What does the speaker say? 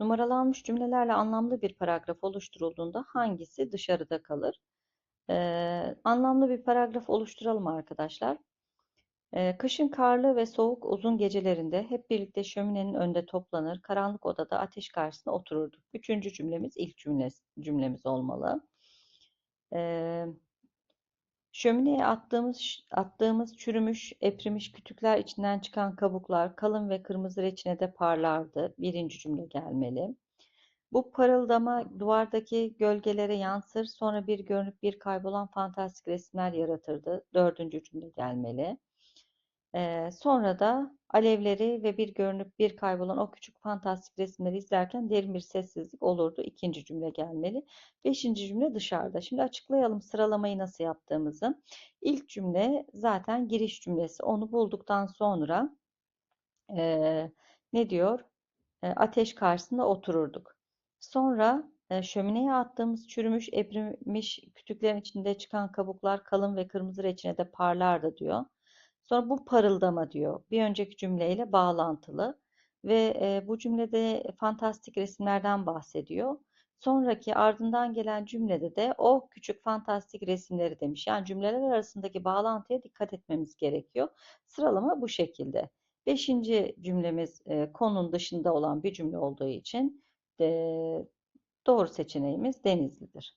Numaralanmış cümlelerle anlamlı bir paragraf oluşturulduğunda hangisi dışarıda kalır? Ee, anlamlı bir paragraf oluşturalım arkadaşlar. Ee, kışın karlı ve soğuk uzun gecelerinde hep birlikte şöminenin önünde toplanır, karanlık odada ateş karşısında otururduk. Üçüncü cümlemiz ilk cümlemiz, cümlemiz olmalı. Ee, şömineye attığımız attığımız çürümüş, eprimiş kütükler içinden çıkan kabuklar kalın ve kırmızı reçinede parlardı. Birinci cümle gelmeli. Bu parıldama duvardaki gölgelere yansır, sonra bir görünüp bir kaybolan fantastik resimler yaratırdı. Dördüncü cümle gelmeli. Ee, sonra da alevleri ve bir görünüp bir kaybolan o küçük fantastik resimleri izlerken derin bir sessizlik olurdu. İkinci cümle gelmeli. Beşinci cümle dışarıda. Şimdi açıklayalım sıralamayı nasıl yaptığımızı. İlk cümle zaten giriş cümlesi. Onu bulduktan sonra e, ne diyor? E, ateş karşısında otururduk. Sonra şömineye attığımız çürümüş, eprimiş kütüklerin içinde çıkan kabuklar kalın ve kırmızı reçinede parlardı diyor. Sonra bu parıldama diyor. Bir önceki cümleyle bağlantılı ve e, bu cümlede fantastik resimlerden bahsediyor. Sonraki ardından gelen cümlede de o küçük fantastik resimleri demiş. Yani cümleler arasındaki bağlantıya dikkat etmemiz gerekiyor. Sıralama bu şekilde. Beşinci cümlemiz e, konunun dışında olan bir cümle olduğu için e, doğru seçeneğimiz Denizli'dir.